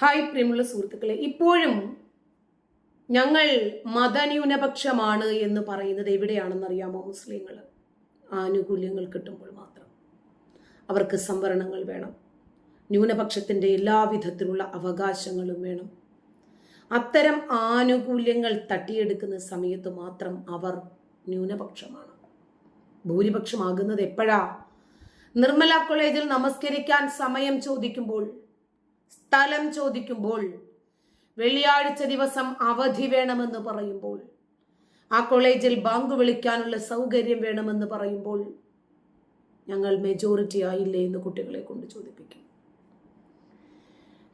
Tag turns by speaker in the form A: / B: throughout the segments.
A: Hi പ്രിയമുള്ള സുഹൃത്തുക്കളെ ഇപ്പോഴും ഞങ്ങൾ മതന്യൂനപക്ഷമാണ് എന്ന് പറയുന്നത് എവിടെയാണെന്നറിയാമോ മുസ്ലിങ്ങൾ? ആനുകൂല്യങ്ങൾ കിട്ടുമ്പോൾ മാത്രം. അവർക്ക് സംവരണങ്ങൾ വേണം. ന്യൂനപക്ഷത്തിന്റെ എല്ലാവിധത്തിലുള്ള അവകാശങ്ങളും വേണം. അത്തരം ആനുകൂല്യങ്ങൾ തട്ടിയെടുക്കുന്ന സമയത്ത് മാത്രം അവർ ന്യൂനപക്ഷമാണ്. ഭൂരിപക്ഷമാകുന്നത് എപ്പോഴാ? നിർമ്മല കോളേജിൽ നമസ്കരിക്കാൻ സമയം ചോദിക്കുമ്പോൾ സ്ഥലം ചോദിക്കുമ്പോൾ വെള്ളിയാഴ്ച ദിവസം അവധി വേണമെന്ന് പറയുമ്പോൾ ആ കോളേജിൽ ബാങ്ക് വിളിക്കാനുള്ള സൗകര്യം വേണമെന്ന് പറയുമ്പോൾ ഞങ്ങൾ മെജോറിറ്റി ആയില്ലേ എന്ന് കുട്ടികളെ കൊണ്ട് ചോദിപ്പിക്കും.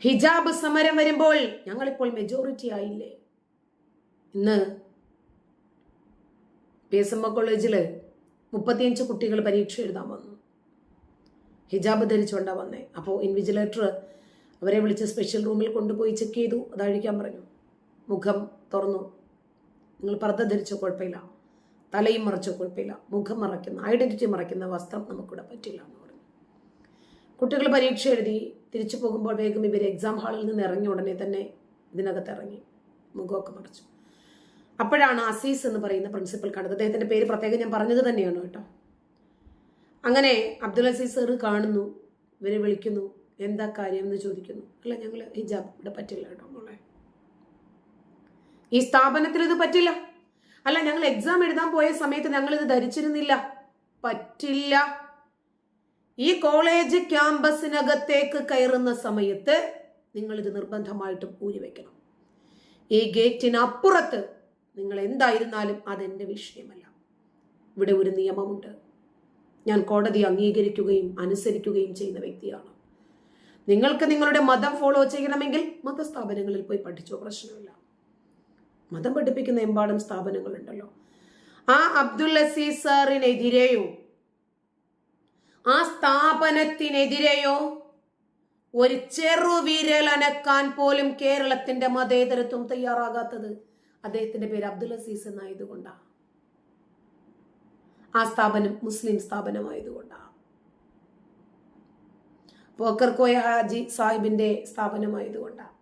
A: ഹിജാബ് സമരം വരുമ്പോൾ ഞങ്ങളിപ്പോൾ മെജോറിറ്റി ആയില്ലേ? ഇന്ന് പി എസ് എം കോളേജിൽ മുപ്പത്തിയഞ്ച് കുട്ടികൾ പരീക്ഷ എഴുതാൻ വന്നു. ഹിജാബ് ധരിച്ചുകൊണ്ടാണ് വന്നേ. അപ്പോൾ ഇൻവിജിലേറ്റർ അവരെ വിളിച്ച് സ്പെഷ്യൽ റൂമിൽ കൊണ്ടുപോയി ചെക്ക് ചെയ്തു. അത് അഴിക്കാൻ പറഞ്ഞു. മുഖം തുറന്നു. നിങ്ങൾ പർദ്ദ ധരിച്ചോ കുഴപ്പമില്ല. തലയും മറച്ചോ കുഴപ്പമില്ല. മുഖം മറയ്ക്കുന്ന ഐഡന്റിറ്റി മറയ്ക്കുന്ന വസ്ത്രം നമുക്കിവിടെ പറ്റില്ല എന്ന് പറഞ്ഞു. കുട്ടികൾ പരീക്ഷ എഴുതി തിരിച്ചു പോകുമ്പോൾ വേഗം ഇവർ എക്സാം ഹാളിൽ നിന്ന് ഇറങ്ങിയ ഉടനെ തന്നെ ഇതിനകത്ത് ഇറങ്ങി. മുഖമൊക്കെ മറച്ചു. അപ്പോഴാണ് അസീസ് എന്ന് പറയുന്ന പ്രിൻസിപ്പൽ കണ്ടത്. അദ്ദേഹത്തിന്റെ പേര് പ്രത്യേകം ഞാൻ പറഞ്ഞത് തന്നെയാണ് കേട്ടോ. അങ്ങനെ അബ്ദുൽ അസീസ് സാറ് കാണുന്നു. ഇവരെ വിളിക്കുന്നു. എന്താ കാര്യം എന്ന് ചോദിക്കുന്നു. അല്ല ഞങ്ങൾ ഹിജാബ് ഇവിടെ പറ്റില്ല കേട്ടോ മോളെ. ഈ സ്ഥാപനത്തിൽ ഇത് പറ്റില്ല. അല്ല ഞങ്ങൾ എക്സാം എഴുതാൻ പോയ സമയത്ത് ഞങ്ങൾ ഇത് ധരിച്ചിരുന്നില്ല. പറ്റില്ല. ഈ കോളേജ് ക്യാമ്പസിനകത്തേക്ക് കയറുന്ന സമയത്ത് നിങ്ങൾ ഇത് നിർബന്ധമായിട്ടും ഊരി വെക്കണം. ഈ ഗേറ്റിനപ്പുറത്ത് നിങ്ങൾ എന്തായിരുന്നാലും അതെന്റെ വിഷയമല്ല. ഇവിടെ ഒരു നിയമമുണ്ട്. ഞാൻ കോടതി അംഗീകരിക്കുകയും അനുസരിക്കുകയും ചെയ്യുന്ന വ്യക്തിയാണ്. നിങ്ങൾക്ക് നിങ്ങളുടെ മതം ഫോളോ ചെയ്യണമെങ്കിൽ മതസ്ഥാപനങ്ങളിൽ പോയി പഠിച്ചോ? പ്രശ്നമില്ല. മതം പഠിപ്പിക്കുന്ന എമ്പാടും സ്ഥാപനങ്ങളുണ്ടല്ലോ. ആ അബ്ദുൽ അസീസ് സാറിനെതിരെയോ? ആ സ്ഥാപനത്തിനെതിരെയോ? ഒരു ചെറുവിരൽ അനക്കാൻ പോലും കേരളത്തിന്റെ മതേതരത്വം തയ്യാറാകാത്തത് അദ്ദേഹത്തിന്റെ പേര് അബ്ദുൽ അസീസ് എന്നായതുകൊണ്ടാണ് ആ സ്ഥാപനം മുസ്ലിം സ്ഥാപനമായതുകൊണ്ടാണ് പോക്കർ കോയ ഹാജി സാഹിബിന്റെ സ്ഥാപനമായതുകൊണ്ടാണ്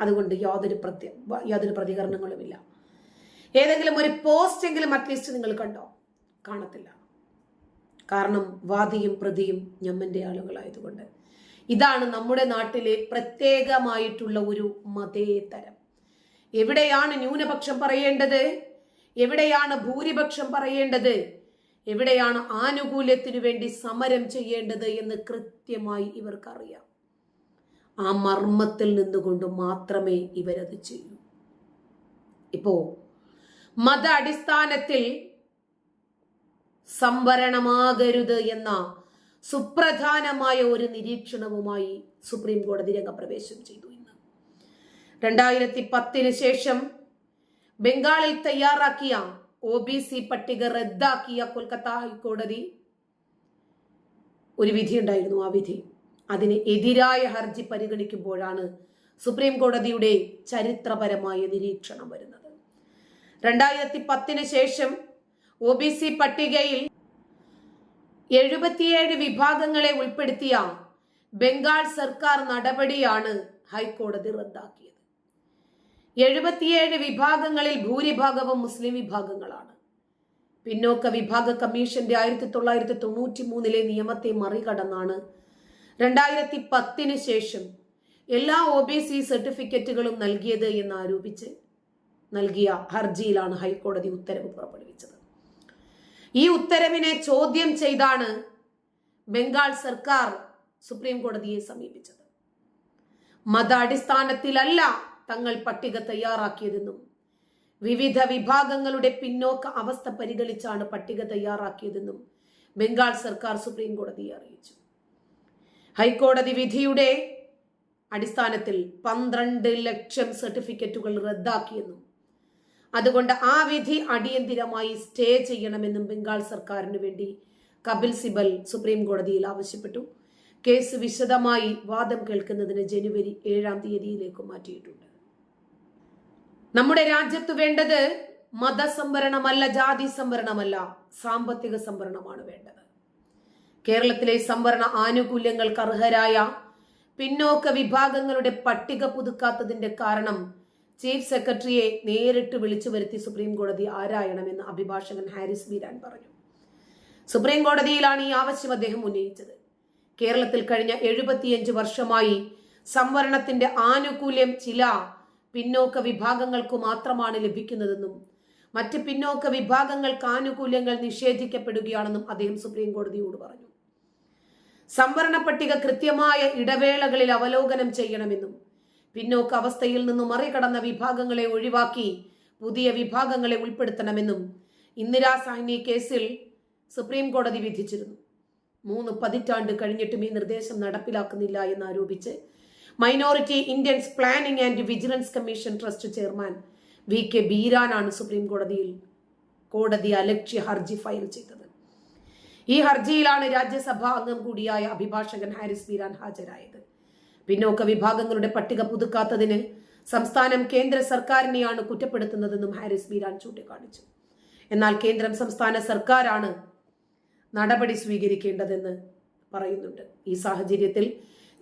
A: അതുകൊണ്ട് യാതൊരു പ്രത്യ യാതൊരു പ്രതികരണങ്ങളുമില്ല. ഏതെങ്കിലും ഒരു പോസ്റ്റ് എങ്കിലും അറ്റ്ലീസ്റ്റ് നിങ്ങൾ കണ്ടോ? കാണത്തില്ല. കാരണം വാദിയും പ്രതിയും ഞമ്മന്റെ ആളുകളായതുകൊണ്ട്. ഇതാണ് നമ്മുടെ നാട്ടിലെ പ്രത്യേകമായിട്ടുള്ള ഒരു മതേതരം. എവിടെയാണ് ന്യൂനപക്ഷം പറയേണ്ടത്? എവിടെയാണ് ഭൂരിപക്ഷം പറയേണ്ടത്? എവിടെയാണ് ആനുകൂല്യത്തിനു വേണ്ടി സമരം ചെയ്യേണ്ടത് എന്ന് കൃത്യമായി ഇവർക്കറിയാം. ആ മർമ്മത്തിൽ നിന്നുകൊണ്ട് മാത്രമേ ഇവരത് ചെയ്യൂ. ഇപ്പോ മത അടിസ്ഥാനത്തിൽ സംവരണമാകരുത് എന്ന സുപ്രധാനമായ ഒരു നിരീക്ഷണവുമായി സുപ്രീം കോടതി രംഗപ്രവേശം ചെയ്തു ഇന്ന്. രണ്ടായിരത്തി പത്തിന് ശേഷം ബംഗാളിൽ തയ്യാറാക്കിയ ഒ ബി സി പട്ടിക റദ്ദാക്കിയ കൊൽക്കത്ത ഹൈക്കോടതി ഒരു വിധി ഉണ്ടായിരുന്നു. ആ വിധി അതിന് എതിരായ ഹർജി പരിഗണിക്കുമ്പോഴാണ് സുപ്രീം കോടതിയുടെ ചരിത്രപരമായ നിരീക്ഷണം വരുന്നത്. രണ്ടായിരത്തി പത്തിന് ശേഷം ഒ ബി സി പട്ടികയിൽ എഴുപത്തിയേഴ് വിഭാഗങ്ങളെ ഉൾപ്പെടുത്തിയ ബംഗാൾ സർക്കാർ നടപടിയാണ് ഹൈക്കോടതി റദ്ദാക്കിയത്. എഴുപത്തിയേഴ് വിഭാഗങ്ങളിൽ ഭൂരിഭാഗവും മുസ്ലിം വിഭാഗങ്ങളാണ്. പിന്നോക്ക വിഭാഗ കമ്മീഷന്റെ ആയിരത്തി തൊള്ളായിരത്തി തൊണ്ണൂറ്റി മൂന്നിലെ നിയമത്തെ മറികടന്നാണ് രണ്ടായിരത്തി പത്തിന് ശേഷം എല്ലാ ഒ ബി സി സർട്ടിഫിക്കറ്റുകളും നൽകിയത് എന്ന് ആരോപിച്ച് നൽകിയ ഹർജിയിലാണ് ഹൈക്കോടതി ഉത്തരവ് പുറപ്പെടുവിച്ചത്. ഈ ഉത്തരവിനെ ചോദ്യം ചെയ്താണ് ബംഗാൾ സർക്കാർ സുപ്രീം കോടതിയെ സമീപിച്ചത്. മതാടിസ്ഥാനത്തിലല്ല തങ്ങൾ പട്ടിക തയ്യാറാക്കിയതെന്നും വിവിധ വിഭാഗങ്ങളുടെ പിന്നോക്ക അവസ്ഥ പരിഗണിച്ചാണ് പട്ടിക തയ്യാറാക്കിയതെന്നും ബംഗാൾ സർക്കാർ സുപ്രീം കോടതിയെ അറിയിച്ചു. ഹൈക്കോടതി വിധിയുടെ അടിസ്ഥാനത്തിൽ പന്ത്രണ്ട് ലക്ഷം സർട്ടിഫിക്കറ്റുകൾ റദ്ദാക്കിയെന്നും അതുകൊണ്ട് ആ വിധി അടിയന്തിരമായി സ്റ്റേ ചെയ്യണമെന്നും ബംഗാൾ സർക്കാരിന് വേണ്ടി കപിൽ സിബൽ സുപ്രീം കോടതിയിൽ ആവശ്യപ്പെട്ടു. കേസ് വിശദമായി വാദം കേൾക്കുന്നതിന് ജനുവരി ഏഴാം തീയതിയിലേക്ക് മാറ്റിയിട്ടുണ്ട്. നമ്മുടെ രാജ്യത്ത് വേണ്ടത് മതസംവരണമല്ല ജാതി സംവരണമല്ല സാമ്പത്തിക സംവരണമാണ് വേണ്ടത്. കേരളത്തിലെ സംവരണ ആനുകൂല്യങ്ങൾക്ക് അർഹരായ പിന്നോക്ക വിഭാഗങ്ങളുടെ പട്ടിക പുതുക്കാത്തതിന്റെ കാരണം ചീഫ് സെക്രട്ടറിയെ നേരിട്ട് വിളിച്ചു വരുത്തി സുപ്രീം കോടതി ആരായണമെന്ന് അഭിഭാഷകൻ ഹാരിസ് ബീരാൻ പറഞ്ഞു. സുപ്രീം കോടതിയിലാണ് ഈ ആവശ്യം അദ്ദേഹം ഉന്നയിച്ചത്. കേരളത്തിൽ കഴിഞ്ഞ എഴുപത്തിയഞ്ച് വർഷമായി സംവരണത്തിന്റെ ആനുകൂല്യം ചില പിന്നോക്ക വിഭാഗങ്ങൾക്കു മാത്രമാണ് ലഭിക്കുന്നതെന്നും മറ്റ് പിന്നോക്ക വിഭാഗങ്ങൾക്ക് ആനുകൂല്യങ്ങൾ നിഷേധിക്കപ്പെടുകയാണെന്നും അദ്ദേഹം സുപ്രീം കോടതിയോട് പറഞ്ഞു. സംവരണ പട്ടിക കൃത്യമായ ഇടവേളകളിൽ അവലോകനം ചെയ്യണമെന്നും പിന്നോക്ക അവസ്ഥയിൽ നിന്നും മറികടന്ന വിഭാഗങ്ങളെ ഒഴിവാക്കി പുതിയ വിഭാഗങ്ങളെ ഉൾപ്പെടുത്തണമെന്നും ഇന്ദിരാ സാഹ്നി കേസിൽ സുപ്രീം കോടതി വിധിച്ചിരുന്നു. മൂന്ന് പതിറ്റാണ്ട് കഴിഞ്ഞിട്ടും ഈ നിർദ്ദേശം നടപ്പിലാക്കുന്നില്ല എന്ന് എന്നാരോപിച്ച് minority Indians planning and vigilance commission trust chairman V K ബീരാനാണ് supreme കോടതിയിൽ കോടതി അലക്ഷ്യ ഹർജി ഫയൽ ചെയ്തത്. ഈ ഹർജിയിലാണ് രാജ്യസഭാ അംഗം കൂടിയായ അഭിഭാഷകൻ ഹാരിസ് ബീരാൻ ഹാജരായത്. പിന്നോക്ക വിഭാഗങ്ങളുടെ പട്ടിക പുതുക്കാത്തതിന് സംസ്ഥാനം കേന്ദ്ര സർക്കാരിനെയാണ് കുറ്റപ്പെടുത്തുന്നതെന്നും ഹാരിസ് ബീരാൻ ചൂണ്ടിക്കാണിച്ചു. എന്നാൽ കേന്ദ്രം സംസ്ഥാന സർക്കാരാണ് നടപടി സ്വീകരിക്കേണ്ടതെന്ന് പറയുന്നുണ്ട്. ഈ സാഹചര്യത്തിൽ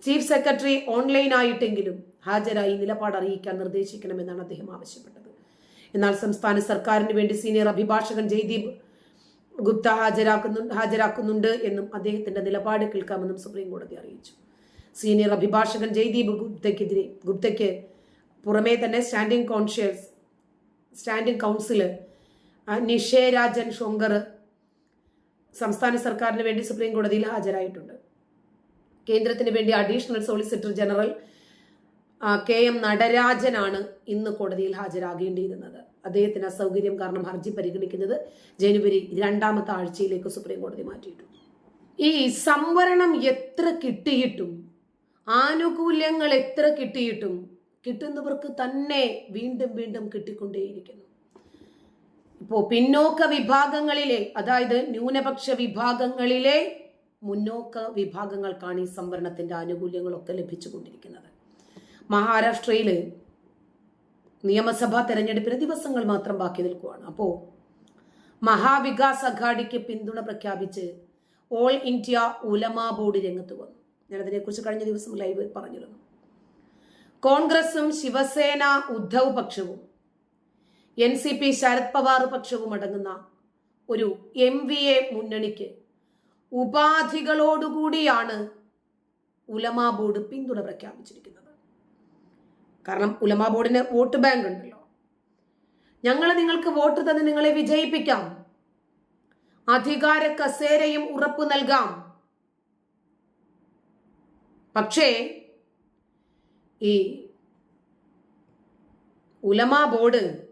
A: ചീഫ് സെക്രട്ടറി ഓൺലൈനായിട്ടെങ്കിലും ഹാജരായി നിലപാട് അറിയിക്കാൻ നിർദ്ദേശിക്കണമെന്നാണ് അദ്ദേഹം ആവശ്യപ്പെട്ടത്. എന്നാൽ സംസ്ഥാന സർക്കാരിന് വേണ്ടി സീനിയർ അഭിഭാഷകൻ ജയ്ദീപ് ഗുപ്ത ഹാജരാക്കുന്നു ഹാജരാക്കുന്നുണ്ട് എന്നും അദ്ദേഹത്തിന്റെ നിലപാട് കേൾക്കാമെന്നും സുപ്രീം കോടതി അറിയിച്ചു. സീനിയർ അഭിഭാഷകൻ ജയ്ദീപ് ഗുപ്തയ്ക്കെതിരെ ഗുപ്തയ്ക്ക് പുറമേ തന്നെ standing conscious standing council Nishe Rajan Shonkar സംസ്ഥാന സർക്കാരിന് വേണ്ടി സുപ്രീം കോടതിയിൽ ഹാജരായിട്ടുണ്ട്. കേന്ദ്രത്തിന് വേണ്ടി additional solicitor general K M നടരാജനാണ് ഇന്ന് കോടതിയിൽ ഹാജരാകേണ്ടിയിരുന്നത്. അദ്ദേഹത്തിന് അസൗകര്യം കാരണം ഹർജി പരിഗണിക്കുന്നത് ജനുവരി രണ്ടാമത്തെ ആഴ്ചയിലേക്ക് സുപ്രീം കോടതി മാറ്റിയിട്ടുണ്ട് ഈ സംവരണം എത്ര കിട്ടിയിട്ടും ആനുകൂല്യങ്ങൾ എത്ര കിട്ടിയിട്ടും കിട്ടുന്നവർക്ക് തന്നെ വീണ്ടും വീണ്ടും കിട്ടിക്കൊണ്ടേയിരിക്കുന്നു. ഇപ്പോൾ പിന്നോക്ക വിഭാഗങ്ങളിലെ അതായത് ന്യൂനപക്ഷ വിഭാഗങ്ങളിലെ മുന്നോക്ക വിഭാഗങ്ങൾക്കാണ് ഈ സംവരണത്തിന്റെ ആനുകൂല്യങ്ങളൊക്കെ ലഭിച്ചുകൊണ്ടിരിക്കുന്നത്. മഹാരാഷ്ട്രയിൽ നിയമസഭാ തെരഞ്ഞെടുപ്പിന് ദിവസങ്ങൾ മാത്രം ബാക്കി നിൽക്കുകയാണ് അപ്പോൾ മഹാവികാസ് അഘാഡിക്ക് പിന്തുണ പ്രഖ്യാപിച്ച് ഓൾ ഇന്ത്യ ഉലമാ ബോർഡ് രംഗത്ത് വന്നു. ഞാനതിനെക്കുറിച്ച് കഴിഞ്ഞ ദിവസം ലൈവ് പറഞ്ഞിരുന്നു. കോൺഗ്രസും Shiv Sena Uddhav പക്ഷവും N C P Sharad Pawar പക്ഷവും അടങ്ങുന്ന ഒരു എം വി എ മുന്നണിക്ക് ഉപാധികളോടുകൂടിയാണ് ഉലമാ ബോർഡ് പിന്തുണ പ്രഖ്യാപിച്ചിരിക്കുന്നത്. കാരണം ഉലമാ ബോർഡിന് വോട്ട് ബാങ്ക് ഉണ്ടല്ലോ. ഞങ്ങൾ നിങ്ങൾക്ക് വോട്ട് തന്ന് നിങ്ങളെ വിജയിപ്പിക്കാം. അധികാര കസേരയും ഉറപ്പ് നൽകാം. പക്ഷേ ഈ ഉലമാ ബോർഡ്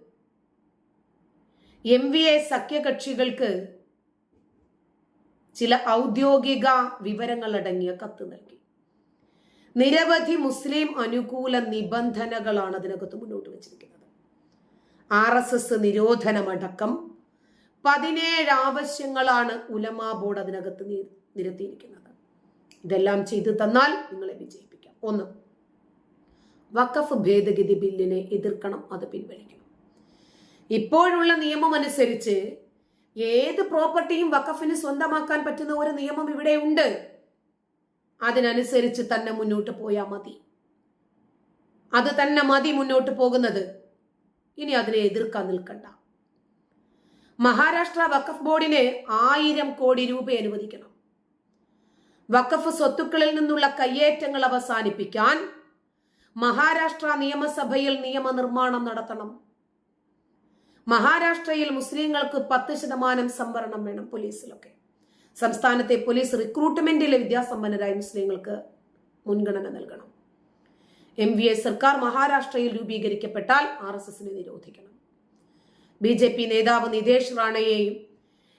A: എം വി എ സഖ്യകക്ഷികൾക്ക് ചില ഔദ്യോഗിക വിവരങ്ങൾ അടങ്ങിയ കത്ത് നൽകി. നിരവധി മുസ്ലിം അനുകൂല നിബന്ധനകളാണ് അതിനകത്ത് മുന്നോട്ട് വെച്ചിരിക്കുന്നത്. ആർ എസ് എസ് നിരോധനമടക്കം പതിനേഴ് ആവശ്യങ്ങളാണ് ഉലമാ ബോർഡ് അതിനകത്ത് നിരത്തിയിരിക്കുന്നത്. ഇതെല്ലാം ചെയ്തു തന്നാൽ നിങ്ങളെ വിജയിപ്പിക്കാം. ഒന്ന് വഖഫ് ഭേദഗതി ബില്ലിനെ എതിർക്കണം അത് പിൻവലിക്കണം. ഇപ്പോഴുള്ള നിയമം അനുസരിച്ച് ഏത് പ്രോപ്പർട്ടിയും വഖഫിന് സ്വന്തമാക്കാൻ പറ്റുന്ന ഒരു നിയമം ഇവിടെ ഉണ്ട്. അതിനനുസരിച്ച് തന്നെ മുന്നോട്ട് പോയാൽ മതി. അത് തന്നെ മതി മുന്നോട്ട് പോകുന്നത്. ഇനി അതിനെ എതിർക്കാൻ നിൽക്കണ്ട. മഹാരാഷ്ട്ര വഖഫ് ബോർഡിന് ആയിരം കോടി രൂപ അനുവദിക്കണം. വഖഫ് സ്വത്തുക്കളിൽ നിന്നുള്ള കയ്യേറ്റങ്ങൾ അവസാനിപ്പിക്കാൻ മഹാരാഷ്ട്ര നിയമസഭയിൽ നിയമനിർമ്മാണം നടത്തണം. മഹാരാഷ്ട്രയിൽ മുസ്ലിങ്ങൾക്ക് പത്ത് ശതമാനം സംവരണം വേണം പോലീസിലൊക്കെ. സംസ്ഥാനത്തെ പോലീസ് റിക്രൂട്ട്മെന്റിലെ വിദ്യാസമ്പന്നരായ മുസ്ലിങ്ങൾക്ക് മുൻഗണന നൽകണം. എം വി എ സർക്കാർ മഹാരാഷ്ട്രയിൽ രൂപീകരിക്കപ്പെട്ടാൽ ആർ എസ് എസിനെ നിരോധിക്കണം. ബി ജെ പി നേതാവ് നിതേഷ് റാണയെയും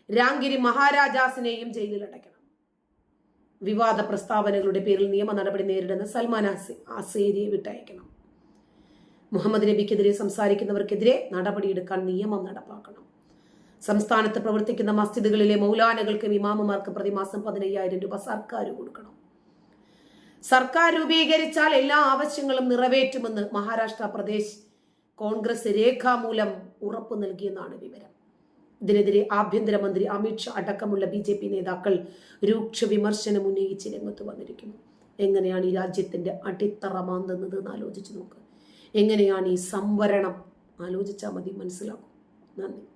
A: രാംഗിരി മഹാരാജാസിനെയും ജയിലിലടയ്ക്കണം വിവാദ പ്രസ്താവനകളുടെ പേരിൽ നിയമ നടപടി നേരിടുന്ന സൽമാൻ ആസേരിയെ വിട്ടയക്കണം. മുഹമ്മദ് നബിക്കെതിരെ സംസാരിക്കുന്നവർക്കെതിരെ നടപടിയെടുക്കാൻ നിയമം നടപ്പാക്കണം. സംസ്ഥാനത്ത് പ്രവർത്തിക്കുന്ന മസ്ജിദുകളിലെ മൗലാനകൾക്കും ഇമാമുമാർക്ക് പ്രതിമാസം പതിനയ്യായിരം രൂപ സർക്കാർ കൊടുക്കണം. സർക്കാർ രൂപീകരിച്ചാൽ എല്ലാ ആവശ്യങ്ങളും നിറവേറ്റുമെന്ന് മഹാരാഷ്ട്ര പ്രദേശ് കോൺഗ്രസ് രേഖാമൂലം ഉറപ്പു നൽകിയെന്നാണ് വിവരം. ഇതിനെതിരെ ആഭ്യന്തരമന്ത്രി അമിത്ഷാ അടക്കമുള്ള ബി ജെ പി നേതാക്കൾ രൂക്ഷ വിമർശനം ഉന്നയിച്ച് രംഗത്ത് വന്നിരിക്കുന്നു. എങ്ങനെയാണ് ഈ രാജ്യത്തിന്റെ അടിത്തറ മാന്തുന്നത് എന്ന് ആലോചിച്ച് നോക്ക്. എങ്ങനെയാണ് ഈ സംവരണം? ആലോചിച്ചാൽ മതി മനസ്സിലാക്കും. നന്ദി.